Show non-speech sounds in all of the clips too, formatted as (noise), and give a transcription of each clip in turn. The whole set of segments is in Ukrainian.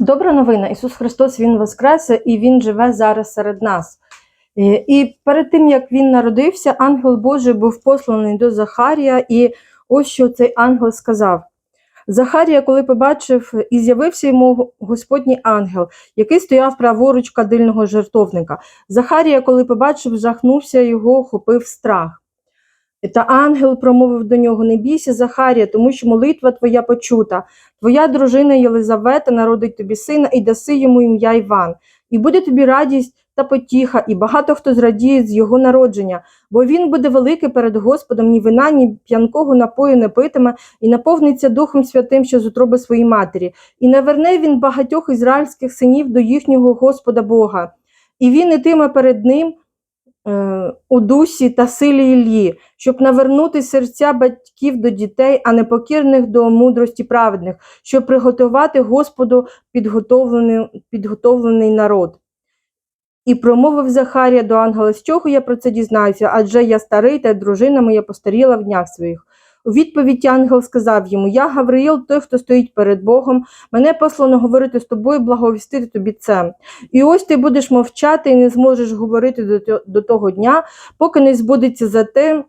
Добра новина, Ісус Христос Він воскресе і Він живе зараз серед нас. Е, І перед тим, як він народився, ангел Божий був посланий до Захарія, і ось що цей ангел сказав. Захарія, коли побачив, і з'явився йому Господній ангел, який стояв праворуч кадильного жертовника. Захарія, коли побачив, жахнувся його, хопив страх. Та ангел промовив до нього: Не бійся, Захарія, тому що молитва твоя почута. Твоя дружина Єлизавета народить тобі сина і даси йому ім'я Іван. І буде тобі радість та потіха, і багато хто зрадіє з його народження, бо він буде великий перед Господом, ні вина, ні п'янкого напою не питиме, і наповниться Духом Святим, що з утроби своїй матері. І наверне він багатьох ізраїльських синів до їхнього Господа Бога. І він ітиме перед ним у дусі та силі Іллі, щоб навернути серця батьків до дітей, а непокірних до мудрості праведних, щоб приготувати Господу підготовлений, підготовлений народ. І промовив Захарія до ангела, з чого я про це дізнаюся, адже я старий, та дружина моя постаріла в днях своїх. У відповідь ангел сказав йому: Я Гавриїл, той, хто стоїть перед Богом, мене послано говорити з тобою, благовістити тобі це. І ось ти будеш мовчати і не зможеш говорити до, того дня, поки не збудеться за те,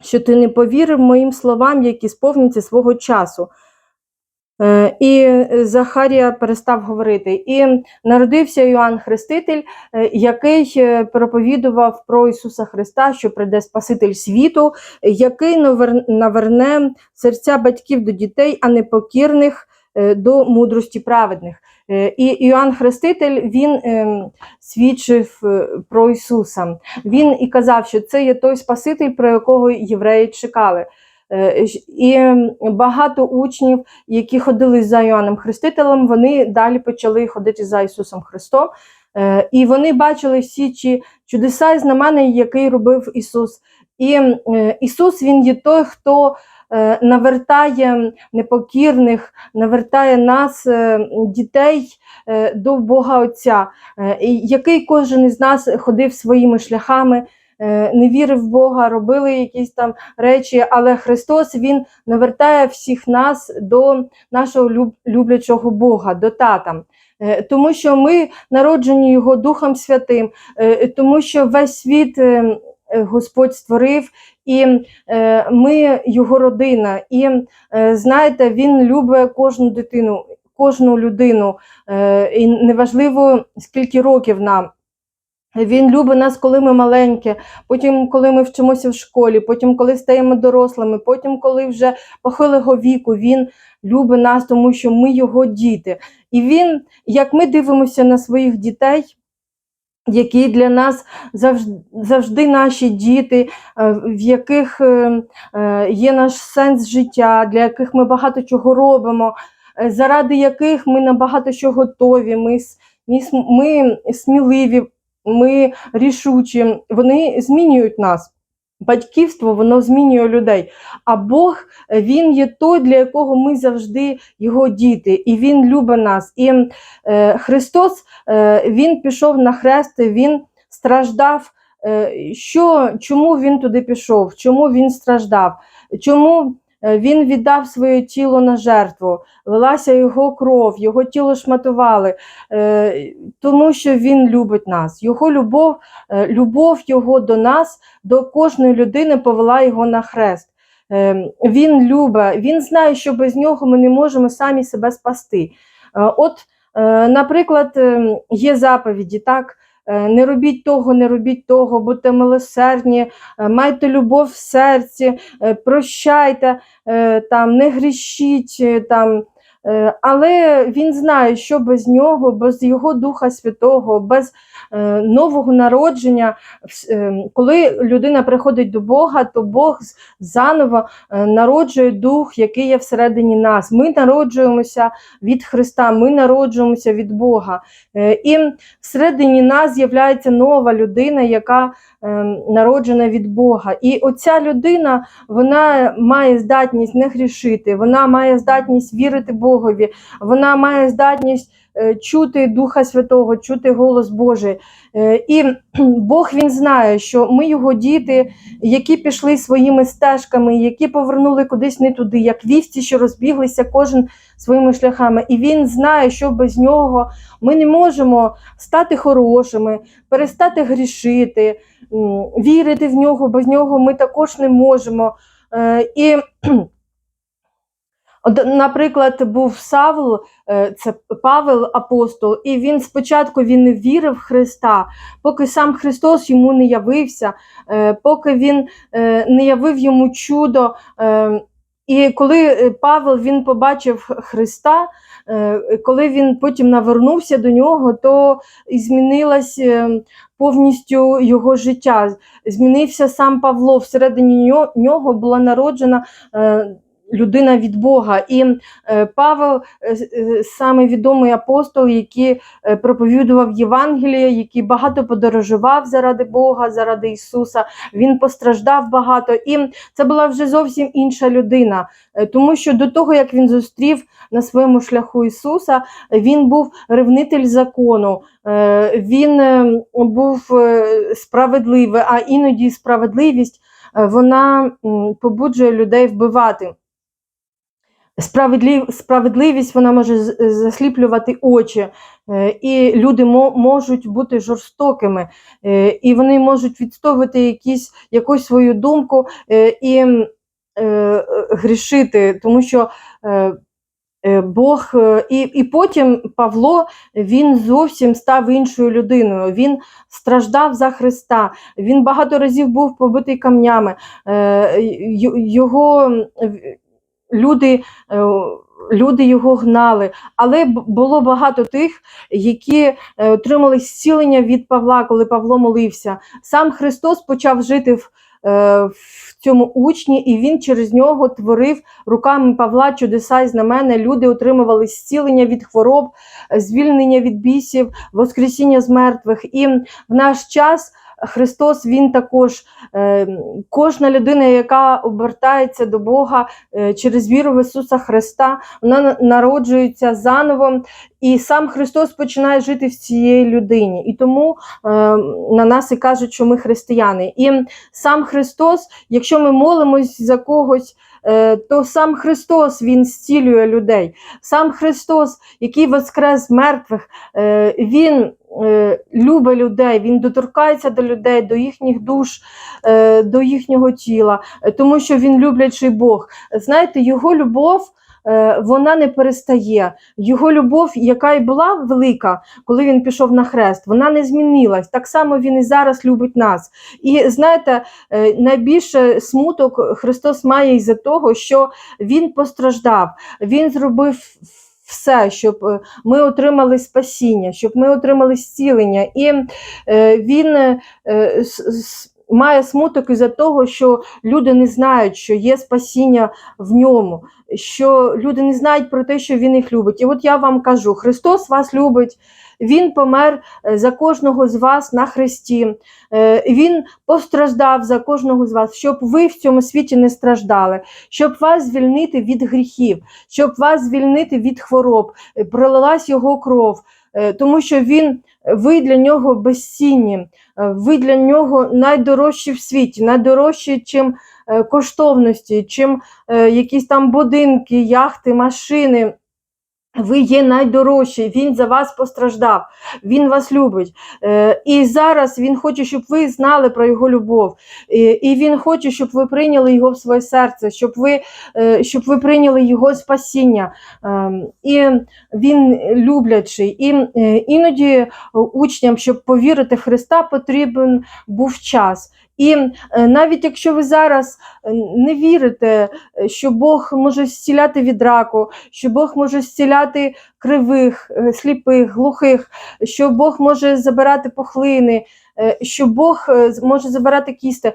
що ти не повірив моїм словам, які сповняться свого часу. Е, І Захарія перестав говорити. І народився Йоанн Хреститель, е, який е, проповідував про Ісуса Христа, що прийде Спаситель світу, е, який наверне серця батьків до дітей, а непокірних е, до мудрості праведних. Е, І Іоанн Хреститель він ем, свідчив е, про Ісуса. Він і казав, що це є той Спаситель, про якого євреї чекали. Е, І багато учнів, які ходили за Іоанном Хрестителем, вони далі почали ходити за Ісусом Христом. Е, І вони бачили всі ті чудеса і знамення, які робив Ісус. І е, Ісус Він є той, хто навертає непокірних, навертає нас, дітей, до Бога Отця, який кожен із нас ходив своїми шляхами. Е, Не вірив в Бога, робили якісь там речі, але Христос Він навертає всіх нас до нашого люблячого Бога, до тата. Е, Тому що ми народжені Його Духом Святим, е, тому що весь світ Господь створив, і ми його родина. І знаєте, він любить кожну дитину, кожну людину, і неважливо скільки років нам. Він любить нас, коли ми маленькі, потім, коли ми вчимося в школі, потім, коли стаємо дорослими, потім, коли вже похилого віку, він любить нас, тому що ми його діти. І він, як ми дивимося на своїх дітей, які для нас завжди, завжди наші діти, е, в яких е, е, є наш сенс життя, для яких ми багато чого робимо, заради яких ми на багато що готові, ми, ми сміливі, ми рішучі, вони змінюють нас. Батьківство воно змінює людей. А Бог він є той, для якого ми завжди його діти, і Він любить нас. І е, Христос е, Він пішов на хрест, Він страждав. Е, що, чому він туди пішов? Чому він страждав? Чому він віддав своє тіло на жертву? Лилася його кров, його тіло шматували, е, тому що він любить нас. Його любов, е, любов його до нас, до кожної людини повела його на хрест. Е, Він любить, він знає, що без нього ми не можемо самі себе спасти. Е, От, е, наприклад, е, є заповіді, так. Е, Не робіть того, не робіть того, будьте милосердні, е, майте любов в серці, е, прощайте, там, не грішіть. Там. Е, Але він знає, що без нього, без його Духа Святого, без е, нового народження, е, коли людина приходить до Бога, то Бог заново народжує дух, який є всередині нас. Ми народжуємося від Христа, ми народжуємося від Бога. І всередині нас з'являється нова людина, яка народжена від Бога. І оця людина вона має здатність не грішити, вона має здатність вірити Богові, вона має здатність чути Духа Святого, чути голос Божий. Е, І (clears throat) Бог він знає, що ми його діти, які пішли своїми стежками, які повернули кудись не туди, як вівці, що розбіглися кожен своїми шляхами. І він знає, що без нього ми не можемо стати хорошими, перестати грішити, вірити в нього, без нього ми також не можемо. Е, І (clears throat) Наприклад, був Савл, е, це Павел апостол, і він спочатку він не вірив в Христа, поки сам Христос йому не явився, е, поки він е, не явив йому чудо. І коли Павел він побачив Христа, коли він потім навернувся до нього, то змінилось повністю його життя. Змінився сам Павло. Всередині нього була народжена людина від Бога. І е, Павел е, е, саме відомий апостол, який проповідував Євангеліє, який багато подорожував заради Бога, заради Ісуса. Він постраждав багато. І це була вже зовсім інша людина, тому що до того, як він зустрів на своєму шляху Ісуса, він був ревнитель закону. Він був справедливий, а іноді справедливість вона побуджує людей вбивати. Справедлив, справедливість вона може засліплювати очі, е, і люди можуть бути жорстокими, е, і вони можуть відстоювати якісь, якусь свою думку е, і грішити, тому що Бог і, і потім Павло він зовсім став іншою людиною. Він страждав за Христа. Він багато разів був побитий камнями. Його люди. е, Люди його гнали, але було багато тих, які е, отримали зцілення від Павла, коли Павло молився. Сам Христос почав жити в, е, в цьому учні, і він через нього творив руками Павла чудеса і знамена. Люди отримували зцілення від хвороб, звільнення від бісів, воскресіння з мертвих. І в наш час Христос Він також е, кожна людина, яка обертається до Бога е, через віру в Ісуса Христа, вона народжується заново, і сам Христос починає жити в цій людині. І тому е, на нас і кажуть, що ми християни. І сам Христос, якщо ми молимось за когось, то сам Христос Він зцілює людей. Сам Христос, який воскрес мертвих, е, Він е, любить людей, Він доторкається до людей, до їхніх душ, е, до їхнього тіла, е, тому що Він люблячий Бог. Знаєте, його любов. Е, Вона не перестає. Його любов, яка й була велика, коли він пішов на хрест, вона не змінилась. Так само він і зараз любить нас. І знаєте, е, найбільше смуток Христос має із-за того, що Він постраждав, Він зробив все, щоб е, ми отримали спасіння, щоб ми отримали зцілення. І е, він е, с- має смуток із-за того, що люди не знають, що є спасіння в ньому, що люди не знають про те, що він їх любить. І от я вам кажу: Христос вас любить. Він помер е, за кожного з вас на хресті. Е, Він постраждав за кожного з вас, щоб ви в цьому світі не страждали, щоб вас звільнити від гріхів, щоб вас звільнити від хвороб, Е, пролилась його кров, тому що він, ви для нього безцінні, е, ви для нього найдорожчі в світі, найдорожчі, чим е, коштовності, чим е, якісь там будинки, яхти, машини. Ви є найдорожчі, він за вас постраждав, він вас любить. Е, і зараз він хоче, щоб ви знали про його любов. І, він хоче, щоб ви прийняли його в своє серце, щоб ви, е, щоб ви прийняли його спасіння. Ем, і він люблячий. І е, іноді учням, щоб повірити в Христа, потрібен був час. І е, навіть якщо ви зараз е, не вірите, е, що Бог може зціляти від раку, що Бог може зціляти кривих, сліпих, глухих, що Бог може забирати пухлини, що Бог е, може забирати кісти. Е,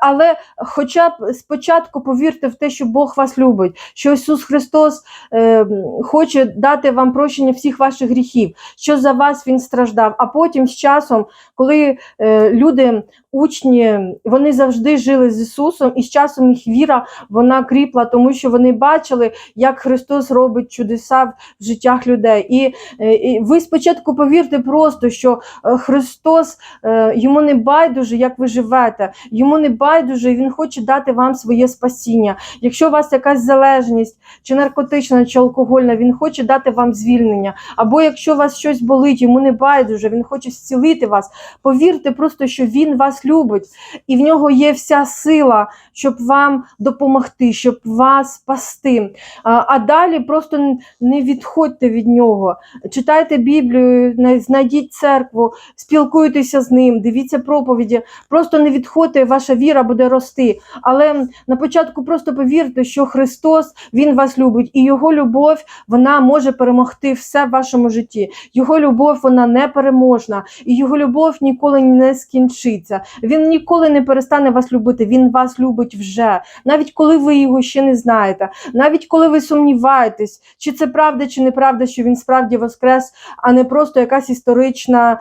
Але хоча б спочатку повірте в те, що Бог вас любить, що Ісус Христос е, хоче дати вам прощення всіх ваших гріхів, що за вас Він страждав. А потім з часом, коли е, люди, учні, вони завжди жили з Ісусом, і з часом їх віра вона кріпла, тому що вони бачили, як Христос робить чудеса в життях людей. І, е, і ви спочатку повірте просто, що е, Христос е, йому не байдуже, як ви живете, йому не байдуже, і Він хоче дати вам своє спасіння. Якщо у вас якась залежність, чи наркотична, чи алкогольна, він хоче дати вам звільнення. Або якщо у вас щось болить, йому не байдуже, він хоче зцілити вас. Повірте просто, що він вас любить, і в нього є вся сила, щоб вам допомогти, щоб вас спасти. А далі просто не відходьте від нього. Читайте Біблію, знайдіть церкву, спілкуйтеся з ним, дивіться проповіді. Просто не відходьте, ваша віра буде рости. Але на початку просто повірте, що Христос Він вас любить, і Його любов вона може перемогти все в вашому житті. Його любов вона непереможна, і його любов ніколи не скінчиться. Він ніколи не перестане вас любити. Він вас любить вже, навіть коли ви його ще не знаєте, навіть коли ви сумніваєтесь, чи це правда, чи неправда, що він справді воскрес, а не просто якась історична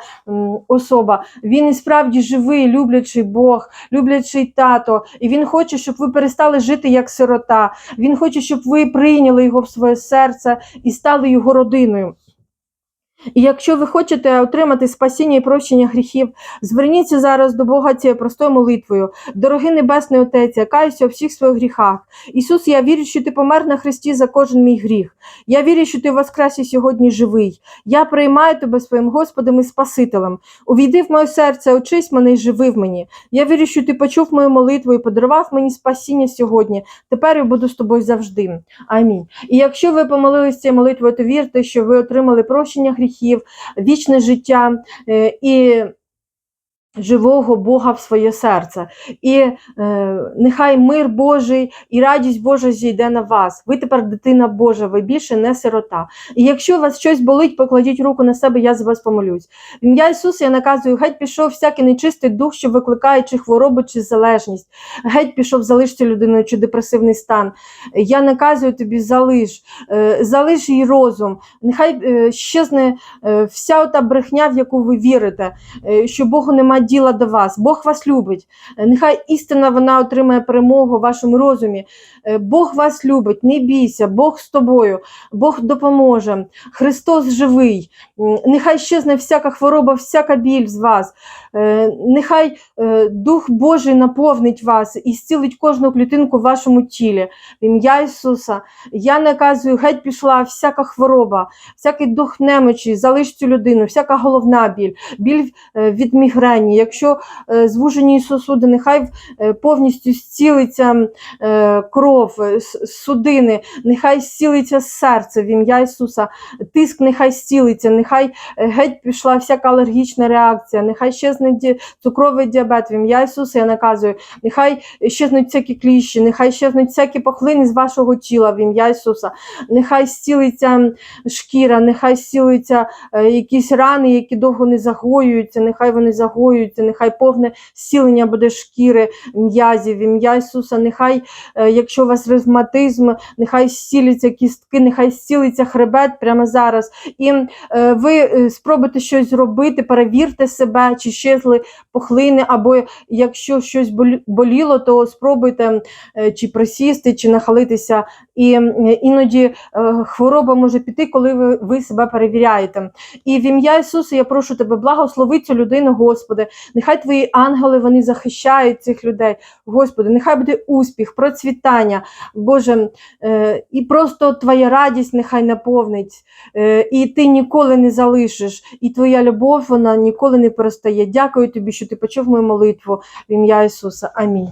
особа. Він і справді живий, люблячий Бог, люблячий тато, і він хоче, щоб ви перестали жити як сирота. Він хоче, щоб ви прийняли його в своє серце і стали його родиною. І якщо ви хочете отримати спасіння і прощення гріхів, зверніться зараз до Бога цією простою молитвою. Дорогий Небесний Отець, я каюся у всіх своїх гріхах. Ісус, я вірю, що ти помер на Христі за кожен мій гріх. Я вірю, що ти воскрес і сьогодні живий. Я приймаю тебе своїм Господом і Спасителем. Увійди в моє серце, очись мене і живи в мені. Я вірю, що ти почув мою молитву і подарував мені спасіння сьогодні. Тепер я буду з тобою завжди. Амінь. І якщо ви помолились цією молитвою, то вірте, що ви отримали прощення гріхів, вічне життя. Е, і живого Бога в своє серце. І е, нехай мир Божий і радість Божа зійде на вас. Ви тепер дитина Божа, ви більше не сирота. І якщо у вас щось болить, покладіть руку на себе, я за вас помолюсь. В ім'я Ісуса я наказую, геть пішов всякий нечистий дух, що викликає чи хворобу, чи залежність. Геть пішов, залишся людиною чи депресивний стан. Я наказую тобі, залиш, е, залиш їй розум. Нехай е, щезне е, вся ота брехня, в яку ви вірите, е, що Богу нема діла до вас. Бог вас любить. Е, Нехай істина вона отримає перемогу в вашому розумі. Е, Бог вас любить, не бійся, Бог з тобою, Бог допоможе. Христос живий. Нехай щезне всяка хвороба, всяка біль з вас. Е, Нехай Дух Божий наповнить вас і зцілить кожну клітинку в вашому тілі. В ім'я Ісуса. Я наказую, геть пішла всяка хвороба, всякий дух немочі, залиш цю людину, всяка головна біль, біль від мігрені. Якщо е, звужені сосуди, нехай е, повністю зцілиться е, кров, судини, нехай зцілиться серце в ім'я Ісуса, тиск нехай зцілиться, нехай геть пішла всяка алергічна реакція, нехай щезне цукровий діабет в ім'я Ісуса, я наказую, нехай щезнуть всякі кліщі, нехай щезнуть всякі похлини з вашого тіла в ім'я Ісуса, нехай зцілиться шкіра, нехай зцілиться якісь рани, які довго не загоюються, нехай вони загоюються, нехай повне зцілення буде шкіри, м'язів, ім'я Ісуса, нехай, е, якщо у вас ревматизм, нехай зціляться кістки, нехай зцілиться хребет прямо зараз. І е, ви е, спробуйте щось зробити, перевірте себе, чи щезли пухлини, або якщо щось боліло, то спробуйте чи присісти, чи нахилитися. І іноді хвороба може піти, коли ви, ви себе перевіряєте. І в ім'я Ісуса я прошу тебе, благослови цю людину, Господи. Нехай твої ангели вони захищають цих людей. Господи, нехай буде успіх, процвітання, Боже, е, і просто твоя радість нехай наповнить, е, і ти ніколи не залишиш, і твоя любов вона ніколи не перестає. Дякую тобі, що ти почув мою молитву в ім'я Ісуса. Амінь.